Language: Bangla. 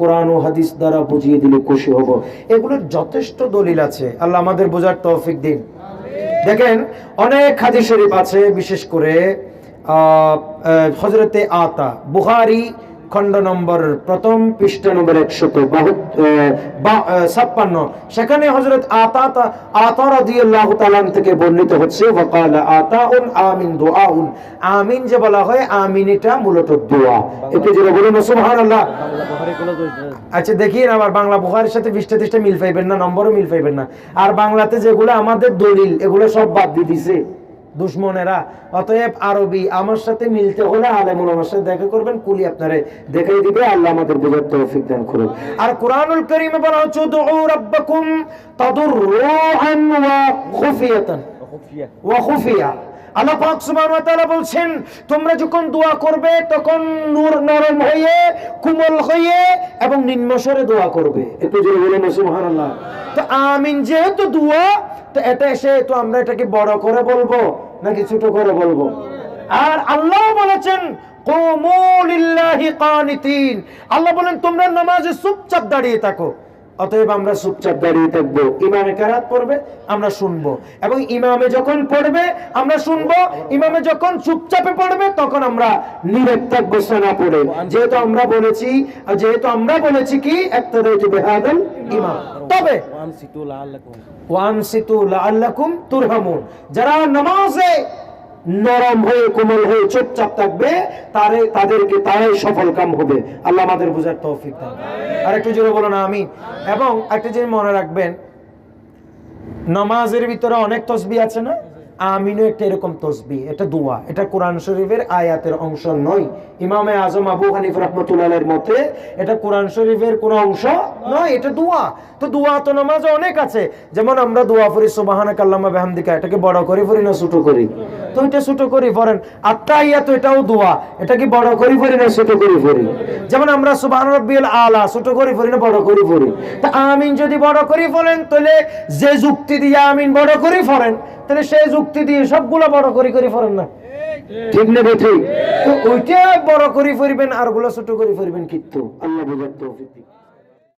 কোরআন ও হাদিস দ্বারা বুঝিয়ে দিলে খুশি হব। এগুলোর যথেষ্ট দলিল আছে। আল্লাহ আমাদের বোঝার দিন। দেখেন, অনেক শরীফ আছে, বিশেষ করে হজরতে আতা। বুহারি খণ্ড নম্বর, প্রথম পৃষ্ঠ নম্বর একশত ছাপ্পান্ন। সেখানে হজরত আতা আতা থেকে বর্ণিত হচ্ছে আমিন আমিন যে বলা হয়, আমিন এটা মূলত দোয়া। আচ্ছা দেখি আবার বাংলা বুখারির সাথে তিষ্ঠা মিল পাইবেন না, নম্বরও মিল পাইবেন না। আর বাংলাতে যেগুলো আমাদের দলিল, এগুলো সব বাদ দিয়ে দিছে। দুশ্মনেরা। অতএব আরবি আমার সাথে মিলতে হলে আলেমুল আমার সাথে দেখা করবেন কুলি আপনারে দেখাই দিবে আল্লাহ আমাদের বোঝার তৌফিক দান করুন। আর কোরআনুল কারীমে বলা হচ্ছে উদউ রাব্বাকুম ওয়া খুফিয়াতান। ওয়া খুফিয়া। আল্লাহ পাক সুবহানাহু ওয়া তাআলা বলছেন তোমরা যখন দোয়া করবে তখন নূর নরম হয়ে কোমল হয়ে এবং নিম্নস্বরে দোয়া করবে। একটু জোরে বলেন সুবহানাল্লাহ। তো আমিন যেহেতু দোয়া তো এটা এসে তো আমরা এটাকে বড় করে বলব। নাকি ছোট করে বলব? আর আল্লাহ বলেছেন আল্লাহ বলেন, তোমরা নামাজে চুপচাপ দাঁড়িয়ে থাকো। অতএব আমরা চুপচাপ দাঁড়িয়ে থাকব। ইমামে কারাত পড়বে, আমরা শুনব। এবং ইমামে যখন পড়বে, আমরা শুনব। ইমামে যখন চুপচাপে পড়বে, তখন আমরা নীরব থাকব সোনা পড়ে। যেহেতু আমরা বলেছি, যেহেতু আমরা বলেছি কি? একটা রয়েছে বেহাদল ইমাম। তুরহামুন। যারা নামাজে নরম হয়ে কোমল হয়ে চুপচাপ থাকবে তারে তাদেরকে তারাই সফল কাম হবে। আল্লাহ আমাদের বুঝার তৌফিক দান আর একটু জোরে বলো না আমি এবং একটা জিনিস মনে রাখবেন নামাজের ভিতরে অনেক তসবি আছে না? আমিনও একটা এরকম তসবি, এটা দোয়া। এটা কোরআন শরীফের আয়াতের অংশ নয়। ইমামে আজম আবু হানিফ রহমতুল্লাহের মতে, এটা কোরআন শরীফের কোনো অংশ নয়, এটা দোয়া। তো দোয়া তো নামাজে অনেক আছে। যেমন আমরা দোয়া পড়ি সুবাহানা কাল্লামা বেহামদিকা, এটাকে বড় করি, পড়ি না, ছোট করি। তো এটা ছোট করি, পড়েন। আত্মাইয়া তো এটাও দোয়া। এটা কি বড় করি, পড়ি না, ছোট করি, পড়ি। যেমন আমরা সুবাহান রব্বিল আলা, ছোট করি, পড়ি না, বড় করি, পড়ি। তা আমিন যদি বড় করি, পড়েন, তাহলে যে যুক্তি দিয়ে আমিন বড় করি, পড়েন। তাহলে সেই যুক্তি দিয়ে সবগুলো বড় করি করে ফেরেন না। ঠিক না ঠিক। তো ওইটা বড় করে ফেরবেন আরগুলো ছোট করে ফেরবেন কিন্তু। আল্লাহ বোঝার তৌফিক দিক।